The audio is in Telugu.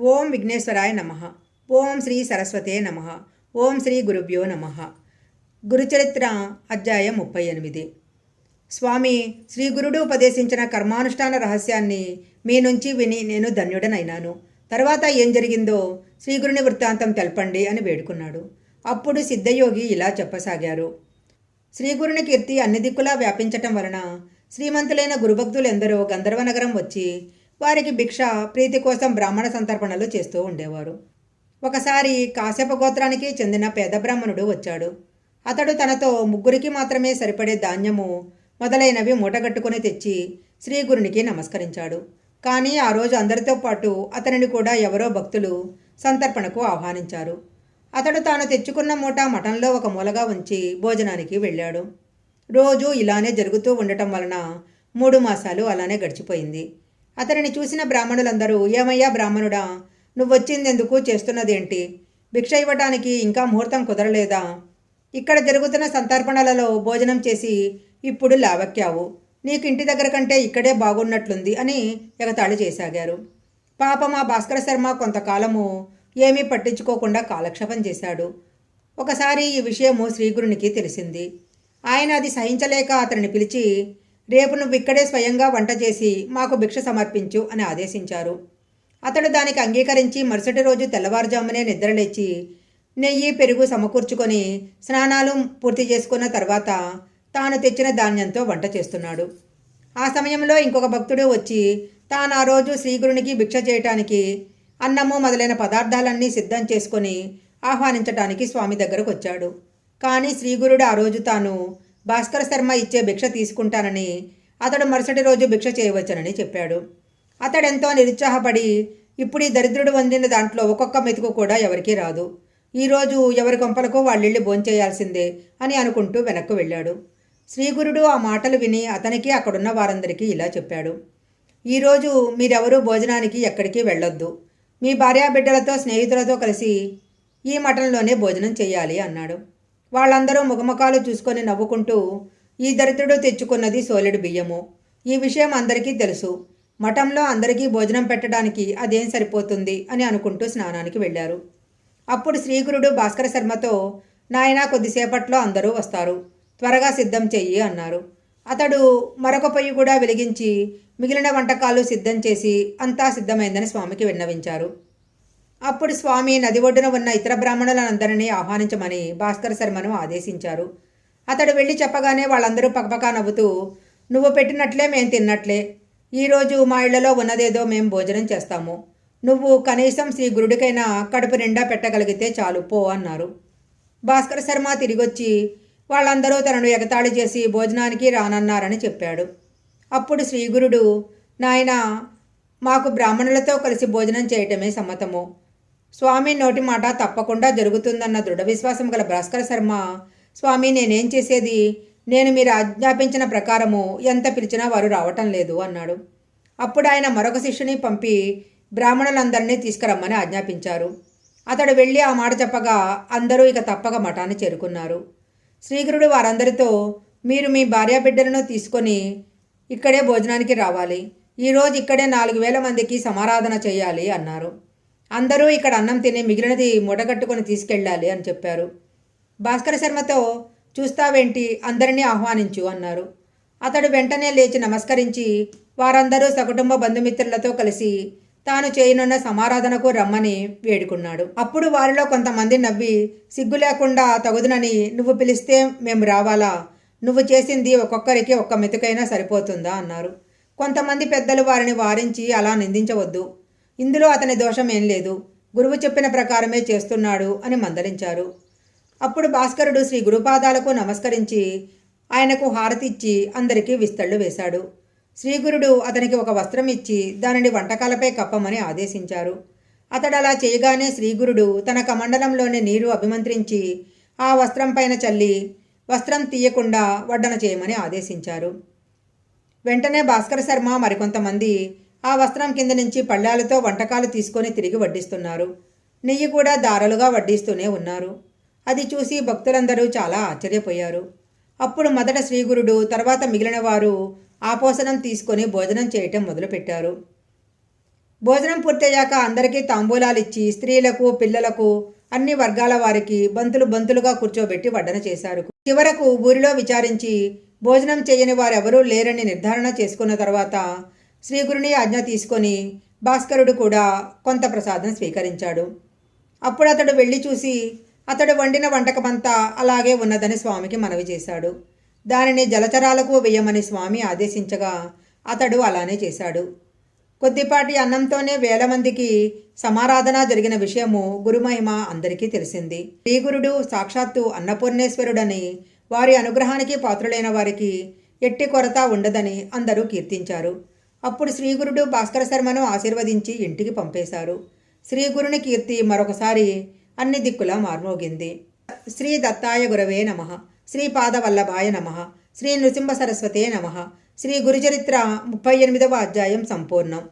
ఓం విఘ్నేశ్వరాయ నమ. ఓం శ్రీ సరస్వతే నమ. ఓం శ్రీ గురుభ్యో నమ. గురుచరిత్ర అధ్యాయం ముప్పై ఎనిమిది. స్వామి శ్రీ గురుడు ఉపదేశించిన కర్మానుష్ఠాన రహస్యాన్ని మీ నుంచి విని నేను ధన్యుడనైనాను. తర్వాత ఏం జరిగిందో శ్రీగురుని వృత్తాంతం తెలపండి అని వేడుకున్నాడు. అప్పుడు సిద్ధయోగి ఇలా చెప్పసాగారు. శ్రీగురుని కీర్తి అన్ని దిక్కులా వ్యాపించటం వలన శ్రీమంతులైన గురుభక్తులెందరో గంధర్వనగరం వచ్చి వారికి భిక్ష ప్రీతి కోసం బ్రాహ్మణ సంతర్పణలు చేస్తూ ఉండేవారు. ఒకసారి కాశ్యప గోత్రానికి చెందిన పేద బ్రాహ్మణుడు వచ్చాడు. అతడు తనతో ముగ్గురికి మాత్రమే సరిపడే ధాన్యము మొదలైనవి మూటగట్టుకుని తెచ్చి శ్రీగురునికి నమస్కరించాడు. కానీ ఆ రోజు అందరితో పాటు అతనిని కూడా ఎవరో భక్తులు సంతర్పణకు ఆహ్వానించారు. అతడు తాను తెచ్చుకున్న మూట మఠంలో ఒక మూలగా ఉంచి భోజనానికి వెళ్ళాడు. రోజు ఇలానే జరుగుతూ ఉండటం వలన మూడు మాసాలు అలానే గడిచిపోయింది. అతనిని చూసిన బ్రాహ్మణులందరూ ఏమయ్యా బ్రాహ్మణుడా నువ్వొచ్చిందెందుకు? చేస్తున్నదేంటి? భిక్ష ఇవ్వటానికి ఇంకా ముహూర్తం కుదరలేదా? ఇక్కడ జరుగుతున్న సంతర్పణలలో భోజనం చేసి ఇప్పుడు లావక్యావు. నీకు ఇంటి దగ్గర కంటే ఇక్కడే బాగున్నట్లుంది అని ఎగతాళి చేసాగారు. పాపం ఆ భాస్కర శర్మ కొంతకాలము ఏమీ పట్టించుకోకుండా కాలక్షేపం చేశాడు. ఒకసారి ఈ విషయము శ్రీగురునికి తెలిసింది. ఆయన అది సహించలేక అతనిని పిలిచి రేపు నువ్వు ఇక్కడే స్వయంగా వంట చేసి మాకు భిక్ష సమర్పించు అని ఆదేశించారు. అతడు దానికి అంగీకరించి మరుసటి రోజు తెల్లవారుజామునే నిద్రలేచి నెయ్యి పెరుగు సమకూర్చుకొని స్నానాలు పూర్తి చేసుకున్న తర్వాత తాను తెచ్చిన ధాన్యంతో వంట చేస్తున్నాడు. ఆ సమయంలో ఇంకొక భక్తుడు వచ్చి తాను ఆ రోజు శ్రీగురునికి భిక్ష చేయటానికి అన్నము మొదలైన పదార్థాలన్నీ సిద్ధం చేసుకొని ఆహ్వానించటానికి స్వామి దగ్గరకు వచ్చాడు. కానీ శ్రీగురుడు ఆ రోజు తాను భాస్కర శర్మ ఇచ్చే భిక్ష తీసుకుంటానని అతడు మరుసటి రోజు భిక్ష చేయవచ్చునని చెప్పాడు. అతడెంతో నిరుత్సాహపడి ఇప్పుడు ఈ దరిద్రుడు వండిన దాంట్లో ఒక్కొక్క మెతుకు కూడా ఎవరికీ రాదు. ఈరోజు ఎవరి గొంపలకు వాళ్ళిళ్ళి భోంచేయాల్సిందే అని అనుకుంటూ వెనక్కు వెళ్ళాడు. శ్రీగురుడు ఆ మాటలు విని అతనికి అక్కడున్న వారందరికీ ఇలా చెప్పాడు. ఈరోజు మీరెవరూ భోజనానికి ఎక్కడికి వెళ్ళొద్దు. మీ భార్యాబిడ్డలతో స్నేహితులతో కలిసి ఈ మఠంలోనే భోజనం చేయాలి అన్నాడు. వాళ్ళందరూ ముఖముఖాలు చూసుకొని నవ్వుకుంటూ ఈ దరిద్రుడు తెచ్చుకున్నది సోలెడు బియ్యము. ఈ విషయం అందరికీ తెలుసు. మఠంలో అందరికీ భోజనం పెట్టడానికి అదేం సరిపోతుంది? అని అనుకుంటూ స్నానానికి వెళ్ళారు. అప్పుడు శ్రీగురుడు భాస్కర శర్మతో నాయనా కొద్దిసేపట్లో అందరూ వస్తారు. త్వరగా సిద్ధం చెయ్యి అన్నారు. అతడు మరొక పొయ్యి కూడా వెలిగించి మిగిలిన వంటకాలు సిద్ధం చేసి అంతా సిద్ధమైందని స్వామికి విన్నవించారు. అప్పుడు స్వామి నది ఒడ్డున ఉన్న ఇతర బ్రాహ్మణులందరినీ ఆహ్వానించమని భాస్కర శర్మను ఆదేశించారు. అతడు వెళ్ళి చెప్పగానే వాళ్ళందరూ పక్కపక్క నవ్వుతూ నువ్వు పెట్టినట్లే మేము తిన్నట్లే. ఈరోజు మా ఇళ్ళలో ఉన్నదేదో మేము భోజనం చేస్తాము. నువ్వు కనీసం శ్రీ గురుడికైనా కడుపు నిండా పెట్టగలిగితే చాలు పో అన్నారు. భాస్కర శర్మ తిరిగొచ్చి వాళ్ళందరూ తనను ఎగతాళి చేసి భోజనానికి రానన్నారని చెప్పాడు. అప్పుడు శ్రీగురుడు నాయన మాకు బ్రాహ్మణులతో కలిసి భోజనం చేయటమే సమ్మతము. స్వామి నోటి మాట తప్పకుండా జరుగుతుందన్న దృఢ విశ్వాసం గల భాస్కర శర్మ స్వామి నేనేం చేసేది? నేను మీరు ఆజ్ఞాపించిన ప్రకారము ఎంత పిలిచినా వారు రావటం లేదు అన్నాడు. అప్పుడు ఆయన మరొక శిష్యుని పంపి బ్రాహ్మణులందరినీ తీసుకురమ్మని ఆజ్ఞాపించారు. అతడు వెళ్ళి ఆ మాట చెప్పగా అందరూ ఇక తప్పక మఠాన్ని చేరుకున్నారు. శ్రీగురుడు వారందరితో మీరు మీ భార్యాబిడ్డలను తీసుకొని ఇక్కడే భోజనానికి రావాలి. ఈరోజు ఇక్కడే నాలుగు వేల మందికి సమారాధన చేయాలి అన్నారు. అందరూ ఇక్కడ అన్నం తిని మిగిలినది ముడగట్టుకొని తీసుకెళ్ళాలి అని చెప్పారు. భాస్కర శర్మతో చూస్తావేంటి? అందరినీ ఆహ్వానించు అన్నారు. అతడు వెంటనే లేచి నమస్కరించి వారందరూ సకుటుంబ బంధుమిత్రులతో కలిసి తాను చేయనున్న సమారాధనకు రమ్మని వేడుకున్నాడు. అప్పుడు వారిలో కొంతమంది నవ్వి సిగ్గు లేకుండా తగుదునని నువ్వు పిలిస్తే మేము రావాలా? నువ్వు చేసింది ఒక్కొక్కరికి ఒక్క మెతుకైనా సరిపోతుందా? అన్నారు. కొంతమంది పెద్దలు వారిని వారించి అలా నిందించవద్దు. ఇందులో అతని దోషం ఏం లేదు. గురువు చెప్పిన ప్రకారమే చేస్తున్నాడు అని మందలించారు. అప్పుడు భాస్కరుడు శ్రీ గురుపాదాలకు నమస్కరించి ఆయనకు హారతిచ్చి అందరికీ విస్తళ్ళు వేశాడు. శ్రీగురుడు అతనికి ఒక వస్త్రం ఇచ్చి దానిని వంటకాలపై కప్పమని ఆదేశించారు. అతడు అలా చేయగానే శ్రీగురుడు తన కమండలంలోని నీరు అభిమంత్రించి ఆ వస్త్రం పైన చల్లి వస్త్రం తీయకుండా వడ్డన చేయమని ఆదేశించారు. వెంటనే భాస్కర శర్మ మరికొంతమంది ఆ వస్త్రం కింద నుంచి పళ్ళాలతో వంటకాలు తీసుకొని తిరిగి వడ్డిస్తున్నారు. నెయ్యి కూడా దారలుగా వడ్డిస్తూనే ఉన్నారు. అది చూసి భక్తులందరూ చాలా ఆశ్చర్యపోయారు. అప్పుడు మొదట శ్రీగురుడు తర్వాత మిగిలిన వారు ఆపోసనం తీసుకొని భోజనం చేయటం మొదలుపెట్టారు. భోజనం పూర్తయ్యాక అందరికీ తాంబూలాలు ఇచ్చి స్త్రీలకు పిల్లలకు అన్ని వర్గాల వారికి బంతులు బంతులుగా కూర్చోబెట్టి వడ్డన చేశారు. చివరకు ఊరిలో విచారించి భోజనం చేయని వారెవరూ లేరని నిర్ధారణ చేసుకున్న తర్వాత శ్రీగురుని ఆజ్ఞ తీసుకొని భాస్కరుడు కూడా కొంత ప్రసాదం స్వీకరించాడు. అప్పుడు అతడు వెళ్ళి చూసి అతడు వండిన వంటకమంతా అలాగే ఉన్నదని స్వామికి మనవి చేశాడు. దానిని జలచరాలకు వేయమని స్వామి ఆదేశించగా అతడు అలానే చేశాడు. కొద్దిపాటి అన్నంతోనే వేల మందికి సమారాధన జరిగిన విషయము గురుమహిమ అందరికీ తెలిసింది. శ్రీగురుడు సాక్షాత్తు అన్నపూర్ణేశ్వరుడని వారి అనుగ్రహానికి పాత్రులైన వారికి ఎట్టి కొరత ఉండదని అందరూ కీర్తించారు. అప్పుడు శ్రీగురుడు భాస్కర శర్మను ఆశీర్వదించి ఇంటికి పంపేశారు. శ్రీగురుని కీర్తి మరొకసారి అన్ని దిక్కులా మార్మోగింది. శ్రీ దత్తాయ గురవే నమ. శ్రీ పాదవల్లభాయ నమ. శ్రీ నృసింహ సరస్వతే నమ. శ్రీ గురుచరిత్ర ముప్పై ఎనిమిదవ అధ్యాయం సంపూర్ణం.